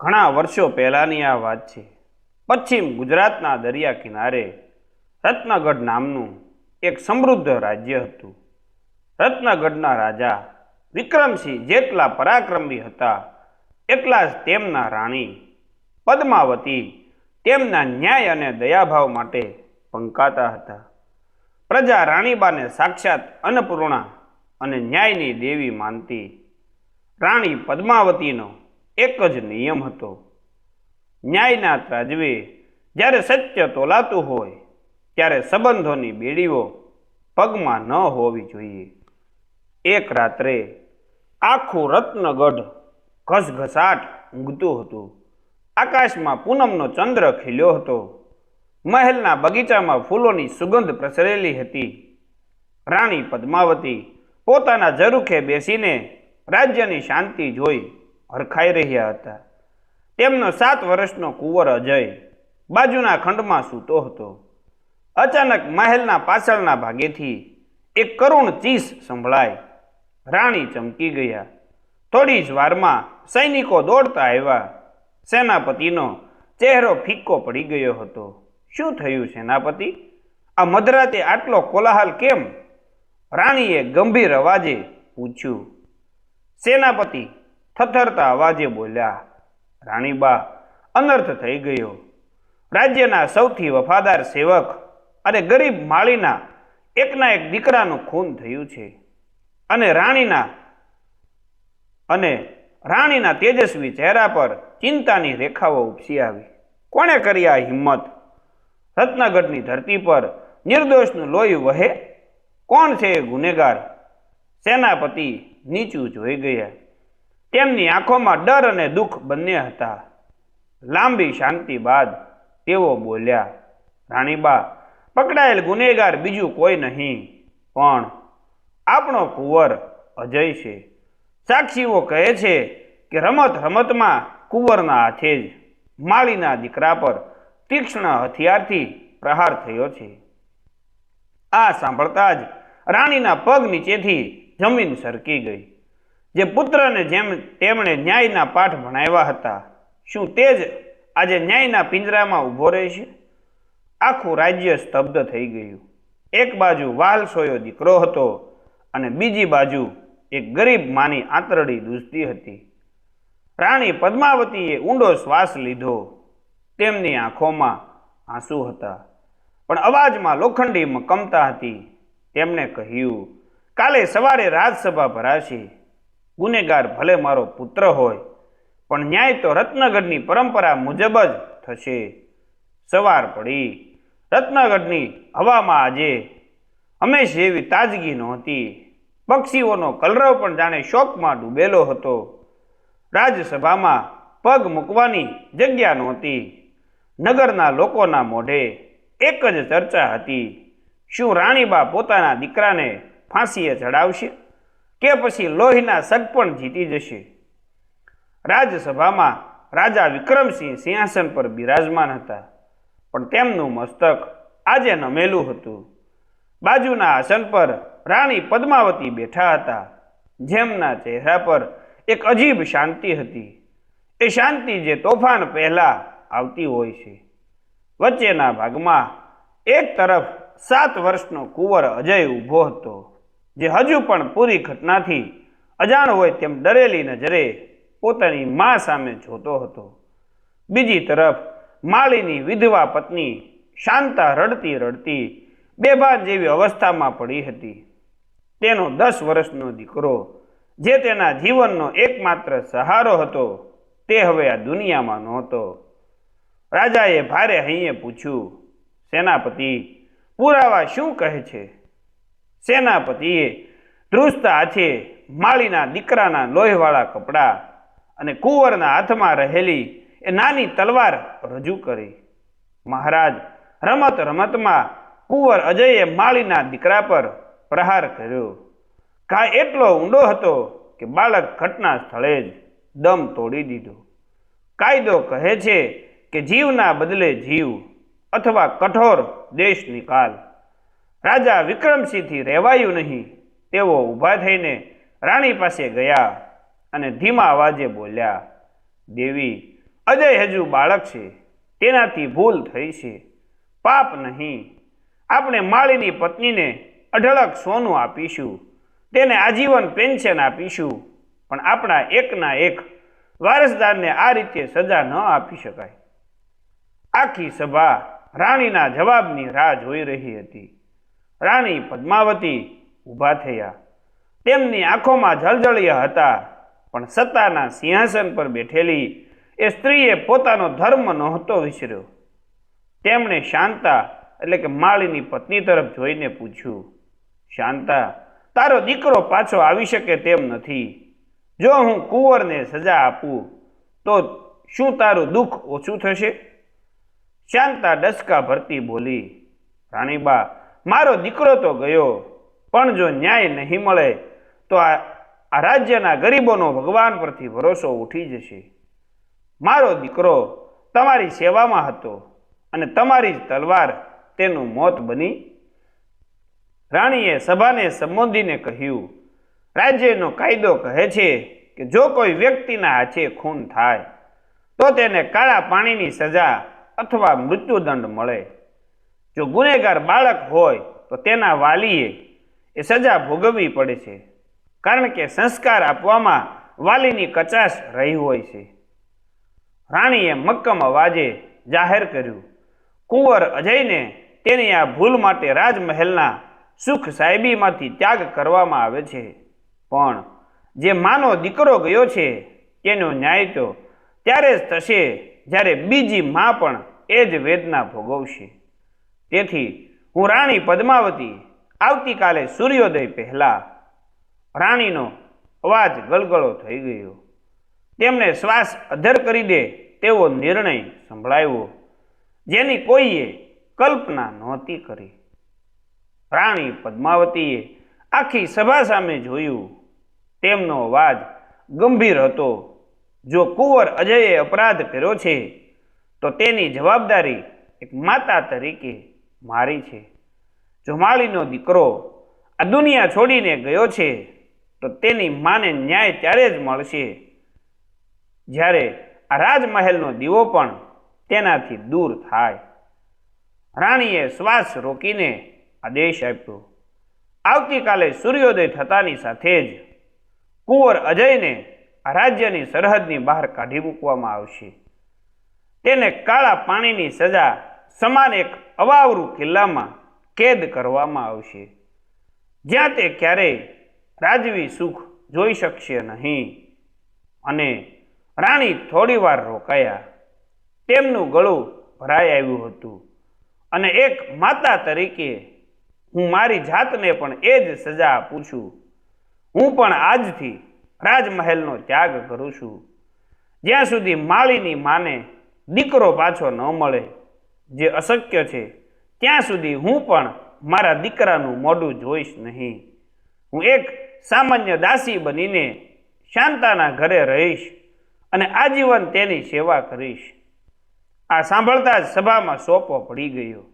ઘણા વર્ષો પહેલાંની આ વાત છે. પશ્ચિમ ગુજરાતના દરિયા કિનારે રત્નગઢ નામનું એક સમૃદ્ધ રાજ્ય હતું. રત્નગઢના રાજા વિક્રમસિંહ જેટલા પરાક્રમી હતા, એટલા જ તેમના રાણી પદ્માવતી તેમના ન્યાય અને દયાભાવ માટે પંકાતા હતા. પ્રજા રાણીબાને સાક્ષાત અન્નપૂર્ણા અને ન્યાયની દેવી માનતી રાણી પદ્માવતીનો એક જ નિયમ હતો. ન્યાયના ત્રાજવે જ્યારે સત્ય તોલાતું હોય, ત્યારે સંબંધોની બેડીઓ પગમાં ન હોવી જોઈએ. એક રાત્રે આખું રત્નગઢ ઘસઘસાટ ઊંઘતું હતું. આકાશમાં પૂનમનો ચંદ્ર ખીલ્યો હતો. મહેલના બગીચામાં ફૂલોની સુગંધ પ્રસરેલી હતી. રાણી પદ્માવતી પોતાના ઝરૂખે બેસીને રાજ્યની શાંતિ જોઈ. હરખાઈ રહ્યા હતા. તેમનો સાત વર્ષનો કુંવર અજય બાજુના ખંડમાં સૂતો હતો. અચાનક મહેલના પાછળના ભાગેથી એક કરુણ ચીસ સંભળાય. રાણી ચમકી ગયા. થોડી જ વારમાં સૈનિકો દોડતા આવ્યા. સેનાપતિનો ચહેરો ફિક્કો પડી ગયો હતો. શું થયું સેનાપતિ? આ મધરાતે આટલો કોલાહલ કેમ? રાણીએ ગંભીર અવાજે પૂછ્યું. સેનાપતિ થથરતા અવાજે બોલ્યા, રાણીબા, અનર્થ થઈ ગયો. રાજ્યના સૌથી વફાદાર સેવક અને ગરીબ માળીના એકના એક દીકરાનું ખૂન થયું છે. અને રાણીના અને રાણીના તેજસ્વી ચહેરા પર ચિંતાની રેખાઓ ઉપસી આવી. કોણે કરી આ હિંમત? રત્નગઢની ધરતી પર નિર્દોષનું લોહી વહે? કોણ છે ગુનેગાર? સેનાપતિ નીચું જોઈ ગયા. તેમની આંખોમાં ડર અને દુઃખ બંને હતા. લાંબી શાંતિ બાદ તેઓ બોલ્યા, રાણીબા, પકડાયેલ ગુનેગાર બીજું કોઈ નહીં, પણ આપણો કુંવર અજય છે. સાક્ષીઓ કહે છે કે રમત રમતમાં કુંવરના હાથે જ માળીના દીકરા પર તીક્ષ્ણ હથિયારથી પ્રહાર થયો છે. આ સાંભળતા જ રાણીના પગ નીચેથી જમીન સરકી ગઈ. જે પુત્રને જેમ તેમણે ન્યાયના પાઠ ભણાવ્યા હતા, શું તે જ આજે ન્યાયના પિંજરામાં ઊભો રહેશે આખું રાજ્ય સ્તબ્ધ થઈ ગયું. એક બાજુ વાલ સોયો દીકરો હતો અને બીજી બાજુ એક ગરીબ માની આંતરડી દૂજતી હતી. રાણી પદ્માવતીએ ઊંડો શ્વાસ લીધો. તેમની આંખોમાં આંસુ હતા. પણ અવાજમાં લોખંડી મકમતા હતી. તેમણે કહ્યું, કાલે સવારે રાજસભા ભરાશે ગુનેગાર ભલે મારો પુત્ર હોય, પણ ન્યાય તો રત્નગઢની પરંપરા મુજબ જ થશે. સવાર પડી. રત્નગઢની હવામાં આજે હંમેશ એવી તાજગી નહોતી. પક્ષીઓનો કલરવ પણ જાણે શોકમાં ડૂબેલો હતો. રાજસભામાં પગ મૂકવાની જગ્યા નહોતી. નગરના લોકોના મોઢે એક જ ચર્ચા હતી. શું રાણીબા પોતાના દીકરાને ફાંસીએ ચડાવશે કે પછી લોહીના સગપણ જીતી જશે. રાજસભામાં રાજા વિક્રમસિંહ સિંહાસન પર બિરાજમાન હતા. પણ તેમનું મસ્તક આજે નમેલું હતું. બાજુના આસન પર રાણી પદ્માવતી બેઠા હતા. જેમના ચહેરા પર એક અજીબ શાંતિ હતી. એ શાંતિ જે તોફાન પહેલાં આવતી હોય છે. વચ્ચેના ભાગમાં એક તરફ સાત વર્ષનો કુંવર અજય ઊભો હતો. જે હજુ પણ પૂરી ઘટનાથી અજાણ હોય તેમ ડરેલી નજરે પોતાની મા સામે જોતો હતો. બીજી તરફ માળીની વિધવા પત્ની શાંતા રડતી રડતી બેભાન જેવી અવસ્થામાં પડી હતી. તેનો દસ વર્ષનો દીકરો, જે તેના જીવનનો એકમાત્ર સહારો હતો, તે હવે આ દુનિયામાં નહોતો. રાજાએ ભારે હૈયે પૂછ્યું, સેનાપતિ, પુરાવા શું કહે છે? સેનાપતિએ ધ્રુસ્ત હાથે માળીના દીકરાના લોહીવાળા કપડાં અને કુંવરના હાથમાં રહેલી એ નાની તલવાર રજૂ કરી. મહારાજ રમત રમતમાં કુંવર અજયે માળીના દીકરા પર પ્રહાર કર્યો. ઘા એટલો ઊંડો હતો કે બાળક ઘટના સ્થળે જ દમ તોડી દીધો. કાયદો કહે છે કે જીવના બદલે જીવ અથવા કઠોર દેશ નિકાલ રાજા વિક્રમસિંહથી રહેવાયું નહીં. તેઓ ઊભા થઈને રાણી પાસે ગયા અને ધીમા અવાજે બોલ્યા, દેવી, અજય હજુ બાળક છે. તેનાથી ભૂલ થઈ છે. પાપ નહીં. આપણે માળીની પત્નીને અઢળક સોનું આપીશું. તેને આજીવન પેન્શન આપીશું. પણ આપણા એકના એક વારસદારને આ રીતે સજા ન આપી શકાય. આખી સભા રાણીના જવાબની રાહ જોઈ રહી હતી. રાણી પદ્માવતી ઊભા થયા. તેમની આંખોમાં જળજળિયા હતા, પણ સત્તાના સિંહાસન પર બેઠેલી એ સ્ત્રીએ પોતાનો ધર્મ નહોતો વિસર્યો. તેમણે શાંતા, એટલે કે માળીની પત્ની તરફ જોઈને પૂછ્યું, શાંતા, તારો દીકરો પાછો આવી શકે તેમ નથી. જો હું કુંવરને સજા આપું, તો શું તારું દુઃખ ઓછું થશે? શાંતા ડસકા ભરતી બોલી, રાણીબા મારો દીકરો તો ગયો, પણ જો ન્યાય નહીં મળે, તો આ રાજ્યના ગરીબોનો ભગવાન પરથી ભરોસો ઉઠી જશે. મારો દીકરો તમારી સેવામાં હતો અને તમારી જ તલવાર તેનું મોત બની. રાણીએ સભાને સંબોધીને કહ્યું, રાજ્યનો કાયદો કહે છે કે જો કોઈ વ્યક્તિના હાથે ખૂન થાય, તો તેને કાળા પાણીની સજા અથવા મૃત્યુદંડ મળે. જો ગુનેગાર બાળક હોય, તો તેના વાલીએ એ સજા ભોગવવી પડે છે. કારણ કે સંસ્કાર આપવામાં વાલીની કચાશ રહી હોય છે. રાણીએ મક્કમ અવાજે જાહેર કર્યું, કુંવર અજયને તેની આ ભૂલ માટે રાજમહેલના સુખ સાહેબીમાંથી ત્યાગ કરવામાં આવે છે. પણ જે માનો દીકરો ગયો છે, તેનો ન્યાય તો ત્યારે જ થશે જ્યારે બીજી મા પણ એ જ વેદના ભોગવશે. તેથી હું રાણી પદ્માવતી, આવતીકાલે સૂર્યોદય પહેલા રાણીનો અવાજ ગલગળો થઈ ગયો. તેમને શ્વાસ અધર કરી દે તેવો નિર્ણય સંભળાયો જેની કોઈએ કલ્પના નહોતી કરી. રાણી પદ્માવતીએ આખી સભા સામે જોયું. તેમનો અવાજ ગંભીર હતો. જો કુંવર અજયે અપરાધ કર્યો છે, તો તેની જવાબદારી એક માતા તરીકે મારી છે. જો માળીનો દીકરો આ દુનિયા છોડીને ગયો છે, તો તેની માને ન્યાય ત્યારે જ મળશે. જ્યારે આ રાજમહેલનો દીવો પણ તેનાથી દૂર થાય. રાણીએ શ્વાસ રોકીને આદેશ આપ્યો. આવતીકાલે સૂર્યોદય થતાની સાથે જ કુંવર અજયને રાજ્યની સરહદની બહાર કાઢી મૂકવામાં આવશે. તેને કાળા પાણીની સજા સમાન એક અવાવરું કિલ્લામાં કેદ કરવામાં આવશે. જ્યાં તે ક્યારેય રાજવી સુખ જોઈ શકશે નહીં. અને રાણી થોડીવાર રોકાયા. તેમનું ગળું ભરાઈ આવ્યું હતું. અને એક માતા તરીકે હું મારી જાતને પણ એ જ સજા આપું છું. હું પણ આજથી રાજમહેલનો ત્યાગ કરું છું. જ્યાં સુધી માળીની માને દીકરો પાછો ન મળે જે અશક્ય છે, ત્યાં સુધી હું પણ મારા દીકરાનું મોઢું જોઈશ નહીં. હું એક સામાન્ય દાસી બનીને શાંતાના ઘરે રહીશ અને આજીવન તેની સેવા કરીશ. આ સાંભળતા જ સભામાં સોપો પડી ગયો.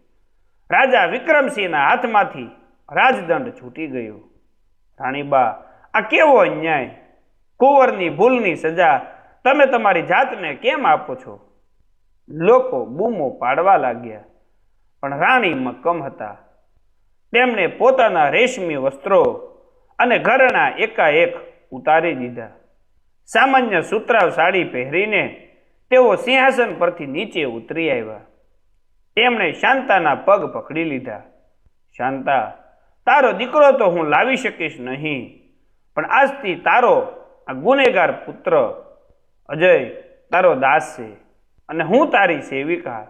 રાજા વિક્રમસિંહના હાથમાંથી રાજદંડ છૂટી ગયો. રાણીબા, આ કેવો અન્યાય? કુંવરની ભૂલની સજા તમે તમારી જાતને કેમ આપો છો? લોકો બૂમો પાડવા લાગ્યા. પણ રાણી મક્કમ હતા. તેમણે પોતાના રેશમી વસ્ત્રો અને ઘરના એકાએક ઉતારી દીધા. સામાન્ય સુતરાવ સાડી પહેરીને તેઓ સિંહાસન પરથી નીચે ઉતરી આવ્યા. તેમણે શાંતાના પગ પકડી લીધા. શાંતા, તારો દીકરો તો હું લાવી શકીશ નહીં, પણ આજથી તારો આ ગુનેગાર પુત્ર અજય તારો દાસ છે. અને હું તારી સેવિકા.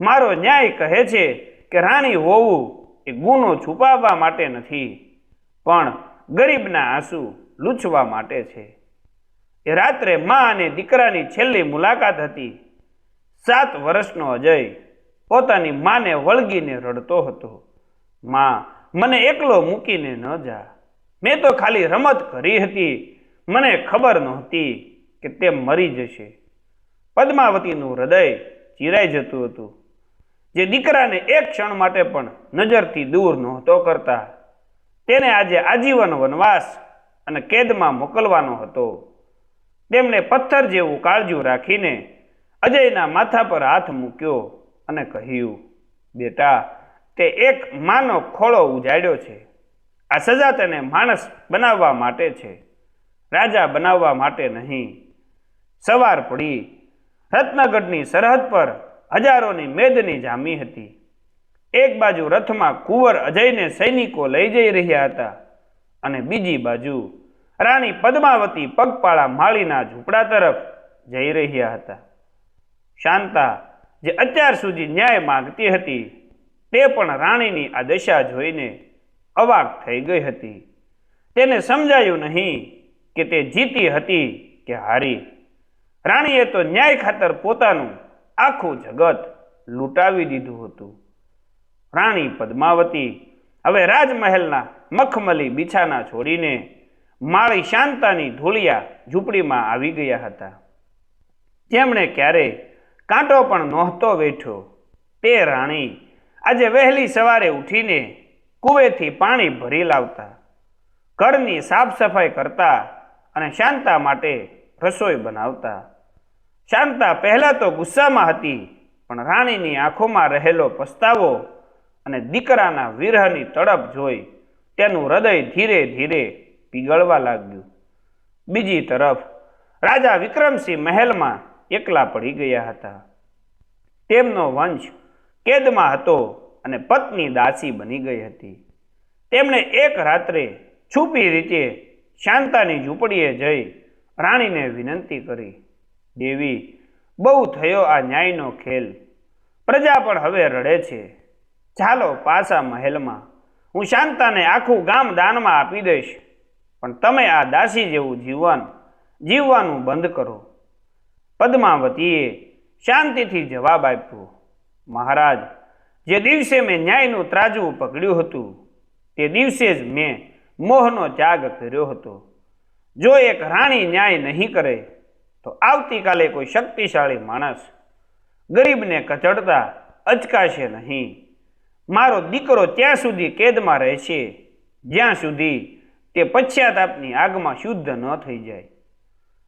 મારો ન્યાય કહે છે કે રાણી હોવું એ ગુનો છુપાવવા માટે નથી, પણ ગરીબના આંસુ લૂછવા માટે છે. એ રાત્રે મા અને દીકરાની છેલ્લી મુલાકાત હતી. સાત વર્ષનો અજય પોતાની માને વળગીને રડતો હતો. માં, મને એકલો મૂકીને ન જા. મેં તો ખાલી રમત કરી હતી. મને ખબર નહોતી કે તે મરી જશે. પદ્માવતીનું હૃદય ચીરાઈ જતું હતું. જે દીકરાને એક ક્ષણ માટે પણ નજરથી દૂર નહોતો કરતા. તેને આજે આજીવન વનવાસ અને કેદમાં મોકલવાનો હતો. તેમણે પથ્થર જેવું કાળજું રાખીને અજયના માથા પર હાથ મૂક્યો અને કહ્યું, બેટા, તે એક માનો ખોળો ઉજાડ્યો છે. આ સજા તને માણસ બનાવવા માટે છે. રાજા બનાવવા માટે નહીં. સવાર પડી રત્નગઢની સરહદ પર હજારોની મેદની જામી હતી. એક બાજુ રથમાં કુંવર અજયને સૈનિકો લઈ જઈ રહ્યા હતા અને બીજી બાજુ રાણી પદ્માવતી પગપાળા માળીના ઝૂંપડા તરફ જઈ રહ્યા હતા. શાંતા જે અત્યાર સુધી ન્યાય માંગતી હતી, તે પણ રાણીની આ દશા જોઈને અવાક થઈ ગઈ હતી. તેને સમજાયું નહીં કે તે જીતી હતી કે હારી. રાણીએ તો ન્યાય ખાતર પોતાનું આખું જગત લૂંટાવી દીધું હતું. રાણી પદ્માવતી હવે રાજમહેલના મખમલી બિછાના છોડીને માળી શાંતાની ધૂળિયા ઝૂંપડીમાં આવી ગયા હતા. જેમણે ક્યારે કાંટો પણ નહોતો વેઠ્યો, તે રાણી આજે વહેલી સવારે ઉઠીને કૂવેથી પાણી ભરી લાવતા, ઘરની સાફ સફાઈ કરતા અને શાંતા માટે રસોઈ બનાવતા. શાંતા પહેલાં તો ગુસ્સામાં હતી, પણ રાણીની આંખોમાં રહેલો પસ્તાવો અને દીકરાના વિરહની તડપ જોઈ તેનું હૃદય ધીરે ધીરે પીગળવા લાગ્યું. બીજી તરફ, રાજા વિક્રમસિંહ મહેલમાં એકલા પડી ગયા હતા. તેમનો વંશ કેદમાં હતો અને પત્ની દાસી બની ગઈ હતી. તેમણે એક રાત્રે છુપી રીતે શાંતાની ઝૂંપડીએ જઈ રાણીને વિનંતી કરી. દેવી બહુ થયો આ ન્યાયનો ખેલ. પ્રજા પણ હવે રડે છે. ચાલો પાછા મહેલમાં. હું શાંતાને આખું ગામ દાનમાં આપી દઈશ. પણ તમે આ દાસી જેવું જીવન જીવવાનું બંધ કરો. પદ્માવતીએ શાંતિથી જવાબ આપ્યો, મહારાજ, જે દિવસે મેં ન્યાયનું ત્રાજવું પકડ્યું હતું, તે દિવસે જ મેં મોહનો ત્યાગ કર્યો હતો. જો એક રાણી ન્યાય નહીં કરે તો આવતીકાલે કોઈ શક્તિશાળી માણસ ગરીબને કચડતા અચકાશે નહીં. મારો દીકરો ત્યાં સુધી કેદમાં રહેશે જ્યાં સુધી તે પશ્ચાતાપની આગમાં શુદ્ધ ન થઈ જાય.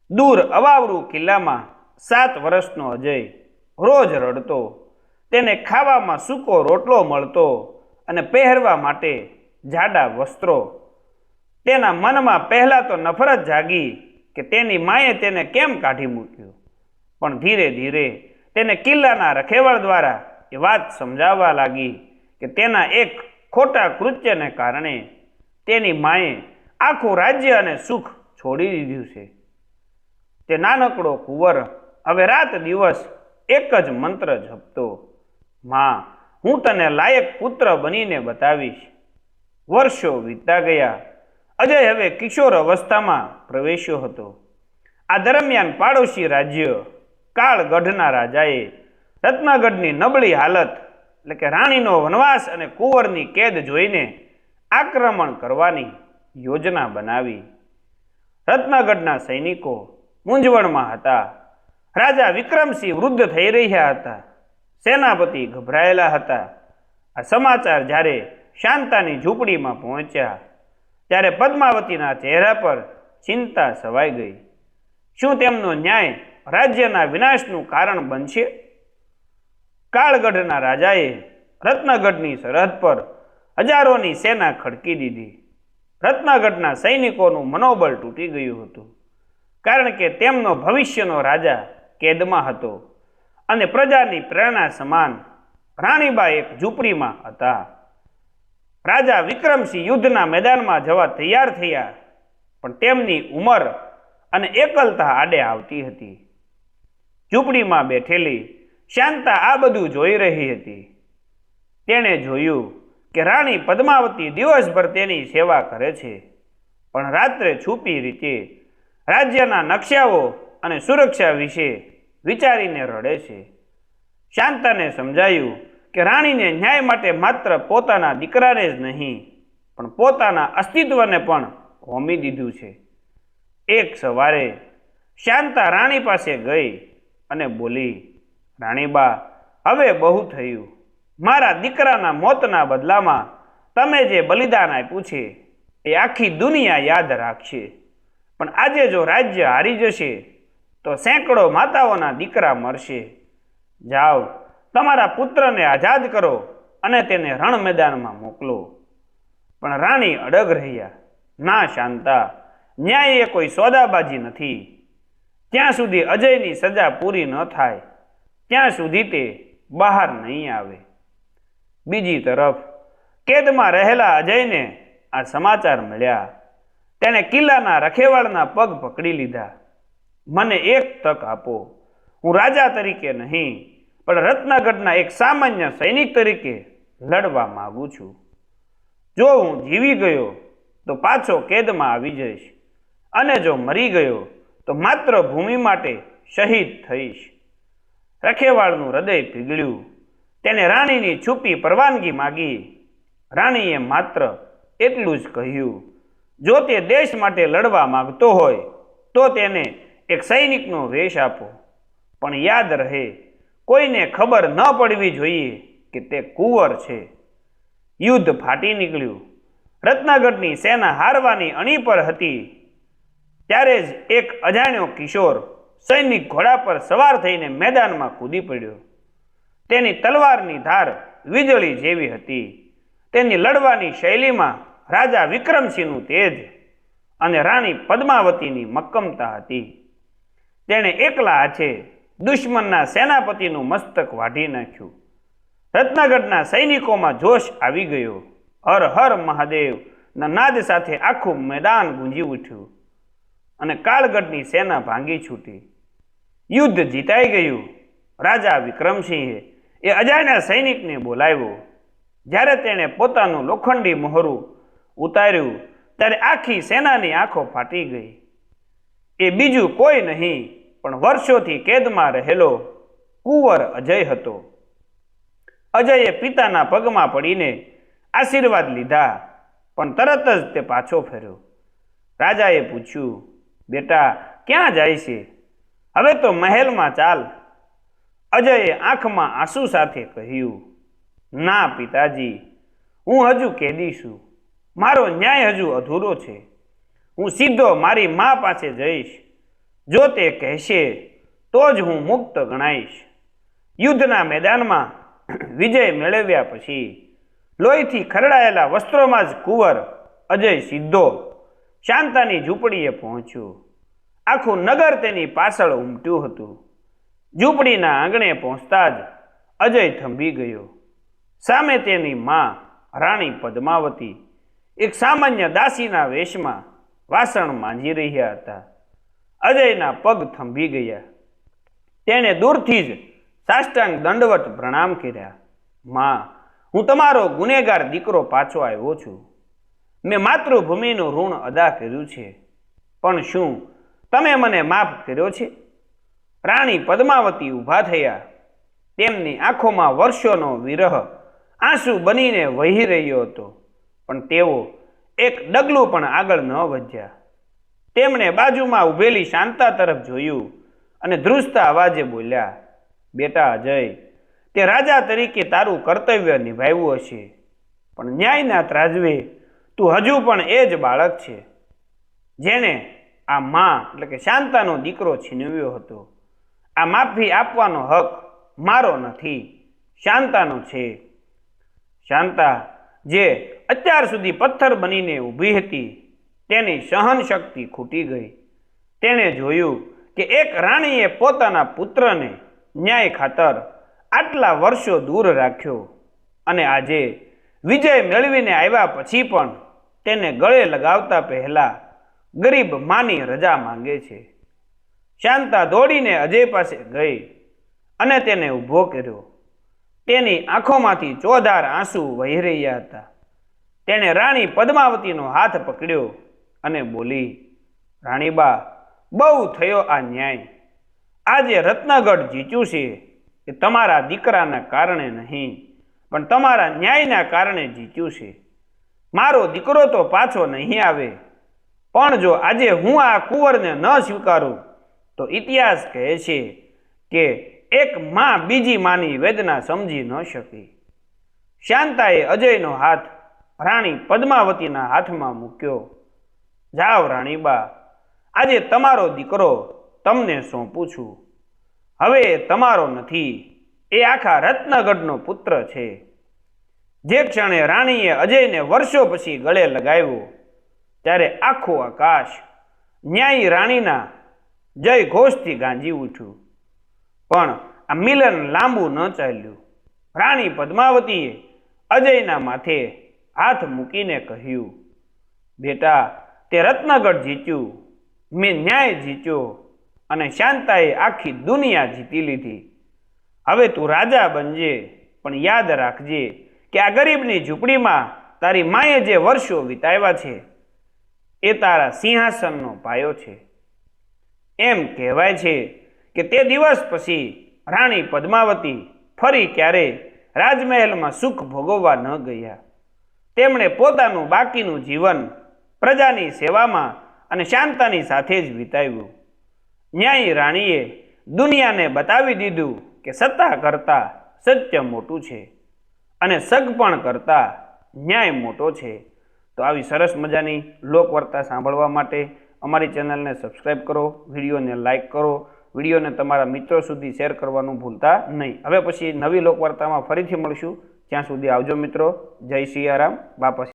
દૂર અવાવરું કિલ્લામાં સાત વર્ષનો અજય રોજ રડતો. તેને ખાવામાં સૂકો રોટલો મળતો અને પહેરવા માટે જાડા વસ્ત્રો. તેના મનમાં પહેલાં તો નફરત જાગી કે તેની માએ તેને કેમ કાઢી મૂક્યો? પણ ધીરે ધીરે તેને કિલ્લાના રખેવાળ દ્વારા એ વાત સમજાવવા લાગી કે તેના એક ખોટા કૃત્યને કારણે તેની માએ આખું રાજ્ય અને સુખ છોડી દીધું છે. તે નાનકડો કુંવર હવે રાત દિવસ એક જ મંત્ર જપતો, માં, હું તને લાયક પુત્ર બનીને બતાવીશ. વર્ષો વીતતા ગયા અજય હવે કિશોર અવસ્થામાં પ્રવેશ્યો હતો. આ દરમિયાન પાડોશી રાજ્ય કાળગઢના રાજાએ રત્નાગઢની નબળી હાલત, એટલે કે રાણીનો વનવાસ અને કુંવરની કેદ જોઈને આક્રમણ કરવાની યોજના બનાવી. રત્નાગઢના સૈનિકો મૂંઝવણમાં હતા. રાજા વિક્રમસિંહ વૃદ્ધ થઈ રહ્યા હતા. સેનાપતિ ગભરાયેલા હતા. આ સમાચાર જ્યારે શાંતાની ઝૂંપડીમાં પહોંચ્યા ત્યારે પદ્માવતીના ચહેરા પર ચિંતા સવાઈ ગઈ. શું તેમનો ન્યાય રાજ્યના વિનાશનું કારણ બનશે? કાળગઢના રાજાએ રત્નગઢની સરહદ પર હજારોની સેના ખડકી દીધી. રત્નગઢના સૈનિકોનું મનોબળ તૂટી ગયું હતું, કારણ કે તેમનો ભવિષ્યનો રાજા કેદમાં હતો અને પ્રજાની પ્રેરણા સમાન રાણીબા એક ઝૂંપડીમાં હતા. રાજા વિક્રમસિંહ યુદ્ધના મેદાનમાં જવા તૈયાર થયા. પણ તેમની ઉંમર અને એકલતા આડે આવતી હતી. ઝૂંપડીમાં બેઠેલી શાંતા આ બધું જોઈ રહી હતી. તેણે જોયું કે રાણી પદ્માવતી દિવસભર તેની સેવા કરે છે. પણ રાત્રે છુપી રીતે રાજ્યના નકશાઓ અને સુરક્ષા વિશે વિચારીને રડે છે. શાંતાને સમજાયું કે રાણીને ન્યાય માટે માત્ર પોતાના દીકરાને જ નહીં, પણ પોતાના અસ્તિત્વને પણ હોમી દીધું છે. એક સવારે શાંતા રાણી પાસે ગઈ અને બોલી, રાણીબા, હવે બહુ થયું. મારા દીકરાના મોતના બદલામાં તમે જે બલિદાન આપ્યું છે, એ આખી દુનિયા યાદ રાખશે. પણ આજે જો રાજ્ય હારી જશે, તો સેંકડો માતાઓના દીકરા મરશે. જાઓ તમારા પુત્રને આઝાદ કરો અને તેને રણ મેદાનમાં મોકલો. પણ રાણી અડગ રહ્યા. ના શાંતા, ન્યાય એ કોઈ સોદાબાજી નથી. ત્યાં સુધી અજયની સજા પૂરી ન થાય. ત્યાં સુધી તે બહાર નહીં આવે. બીજી તરફ, કેદમાં રહેલા અજયને આ સમાચાર મળ્યા. તેણે કિલ્લાના રખેવાળના પગ પકડી લીધા. મને એક તક આપો. હું રાજા તરીકે નહીં પણ રત્નાગઢના એક સામાન્ય સૈનિક તરીકે લડવા માંગુ છું. જો હું જીવી ગયો, તો પાછો કેદમાં આવી જઈશ. અને જો મરી ગયો, તો માત્ર ભૂમિ માટે શહીદ થઈશ. રખેવાળનું હૃદય પીગળ્યું. તેને રાણીની છુપી પરવાનગી માગી. રાણીએ માત્ર એટલું જ કહ્યું, જો તે દેશ માટે લડવા માંગતો હોય, તો તેને એક સૈનિકનો વેશ આપો. પણ યાદ રહે કોઈને ખબર ન પડવી જોઈએ કે તે કુંવર છે. યુદ્ધ ફાટી નીકળ્યું. રત્નાગઢની સેના હારવાની અણી પર હતી. ત્યારે જ એક અજાણ્યો કિશોર સૈનિક ઘોડા પર સવાર થઈને મેદાનમાં કૂદી પડ્યો. તેની તલવારની ધાર વીજળી જેવી હતી. તેની લડવાની શૈલીમાં રાજા વિક્રમસિંહનું તેજ અને રાણી પદ્માવતીની મક્કમતા હતી. તેણે એકલા હાથે દુશ્મનના સેનાપતિનું મસ્તક વાઢી નાખ્યું. રત્નાગઢના સૈનિકોમાં જોશ આવી ગયો. હર હર મહાદેવ નાદ સાથે આખું મેદાન ગુંજી ઉઠ્યું અને કાળગઢની સેના ભાંગી છૂટી. યુદ્ધ જીતાઈ ગયું. રાજા વિક્રમસિંહે એ અજાણ્યા સૈનિકને બોલાવ્યો. જ્યારે તેણે પોતાનું લોખંડી મોહરું ઉતાર્યું, ત્યારે આખી સેનાની આંખો ફાટી ગઈ. એ બીજું કોઈ નહીં. પણ વર્ષોથી કેદમાં રહેલો કુંવર અજય હતો. અજયે પિતાના પગમાં પડીને આશીર્વાદ લીધા, પણ તરત જ તે પાછો ફેર્યો. રાજાએ પૂછ્યું, બેટા, ક્યાં જાય છે? હવે તો મહેલમાં ચાલ. અજયે આંખમાં આંસુ સાથે કહ્યું, ના, પિતાજી, હું હજુ કેદી છું. મારો ન્યાય હજુ અધૂરો છે. હું સીધો મારી મા પાસે જઈશ. જો તે કહેશે, તો જ હું મુક્ત ગણાઈશ. યુદ્ધના મેદાનમાં વિજય મેળવ્યા પછી લોહીથી ખરડાયેલા વસ્ત્રોમાં જ કુંવર અજય સીધો શાંતાની ઝૂંપડીએ પહોંચ્યો. આખું નગર તેની પાછળ ઉમટ્યું હતું. ઝૂંપડીના આંગણે પહોંચતા જ અજય થંભી ગયો. સામે તેની માં રાણી પદ્માવતી એક સામાન્ય દાસીના વેશમાં વાસણ માંજી રહ્યા હતા. અજયના પગ થંભી ગયા. તેણે દૂરથી જ સાષ્ટાંગ દંડવત પ્રણામ કર્યા. માં, હું તમારો ગુનેગાર દીકરો પાછો આવ્યો છું. મેં માતૃભૂમિનું ઋણ અદા કર્યું છે. પણ શું તમે મને માફ કર્યો છે? રાણી પદ્માવતી ઊભા થયા. તેમની આંખોમાં વર્ષોનો વિરહ, આંસુ બનીને વહી રહ્યો હતો. પણ તેઓ એક ડગલું પણ આગળ ન વધ્યા. તેમણે બાજુમાં ઊભેલી શાંતા તરફ જોયું અને ધ્રુજતા અવાજે બોલ્યા, બેટા અજય તે રાજા તરીકે તારું કર્તવ્ય નિભાવ્યું હશે. પણ ન્યાયના ત્રાજવે તું હજુ પણ એ જ બાળક છે. જેણે આ માં, એટલે કે શાંતાનો દીકરો છીનવ્યો હતો. આ માફી આપવાનો હક મારો નથી, શાંતાનો છે. શાંતા, જે અત્યાર સુધી પથ્થર બનીને ઊભી હતી તેની સહન શક્તિ ખૂટી ગઈ. તેણે જોયું કે એક રાણીએ પોતાના પુત્રને ન્યાય ખાતર આટલા વર્ષો દૂર રાખ્યો અને આજે વિજય મેળવીને આવ્યા પછી પણ તેને ગળે લગાવતા પહેલાં ગરીબ માની રજા માંગે છે. શાંતા દોડીને અજય પાસે ગઈ અને તેને ઊભો કર્યો. તેની આંખોમાંથી ચોધાર આંસુ વહી રહ્યા હતા. તેણે રાણી પદ્માવતીનો હાથ પકડ્યો અને બોલી, રાણીબા, બહુ થયો આ ન્યાય. આજે રત્નગઢ જીત્યું છે એ તમારા દીકરાના કારણે નહીં, પણ તમારા ન્યાયના કારણે જીત્યું છે. મારો દીકરો તો પાછો નહીં આવે. પણ જો આજે હું આ કુંવરને ન સ્વીકારું, તો ઇતિહાસ કહે છે કે એક માં બીજી માની વેદના સમજી ન શકી. શાંતાએ અજયનો હાથ રાણી પદ્માવતીના હાથમાં મૂક્યો. જાઓ રાણીબા આજે તમારો દીકરો તમને સોંપું છું હવે તમારો નથી, એ આખા રત્નગઢનો પુત્ર છે. જે ક્ષણે રાણીએ અજયને વર્ષો પછી ગળે લગાવ્યો, ત્યારે આખું આકાશ ન્યાયી રાણીના જય ઘોષથી ગાંજી ઉઠ્યું. પણ આ મિલન લાંબુ ન ચાલ્યું. રાણી પદ્માવતીએ અજયના માથે હાથ મૂકીને કહ્યું, બેટા તે રત્નગઢ જીત્યું, મેં ન્યાય જીત્યો અને શાંતાએ આખી દુનિયા જીતી લીધી. હવે તું રાજા બનજે, પણ યાદ રાખજે કે આ ગરીબની ઝૂંપડીમાં તારી માએ જે વર્ષો વિતાવ્યા છે, એ તારા સિંહાસનનો પાયો છે. એમ કહેવાય છે કે તે દિવસ પછી રાણી પદ્માવતી ફરી ક્યારે રાજમહેલમાં સુખ ભોગવવા ન ગયા. તેમણે પોતાનું બાકીનું જીવન પ્રજાની સેવામાં અને શાંતાની સાથે જ વિતાવ્યું. ન્યાય રાણીએ દુનિયાને બતાવી દીધું કે સત્તા કરતાં સત્ય મોટું છે અને સગપણ કરતાં ન્યાય મોટો છે. તો આવી સરસ મજાની લોકવાર્તા સાંભળવા માટે અમારી ચેનલને સબસ્ક્રાઈબ કરો, વિડીયોને લાઇક કરો, વિડીયોને તમારા મિત્રો સુધી શેર કરવાનું ભૂલતા નહીં. હવે પછી નવી લોકવાર્તામાં ફરીથી મળશું. ત્યાં સુધી આવજો મિત્રો. જય સિયારામ. બાપા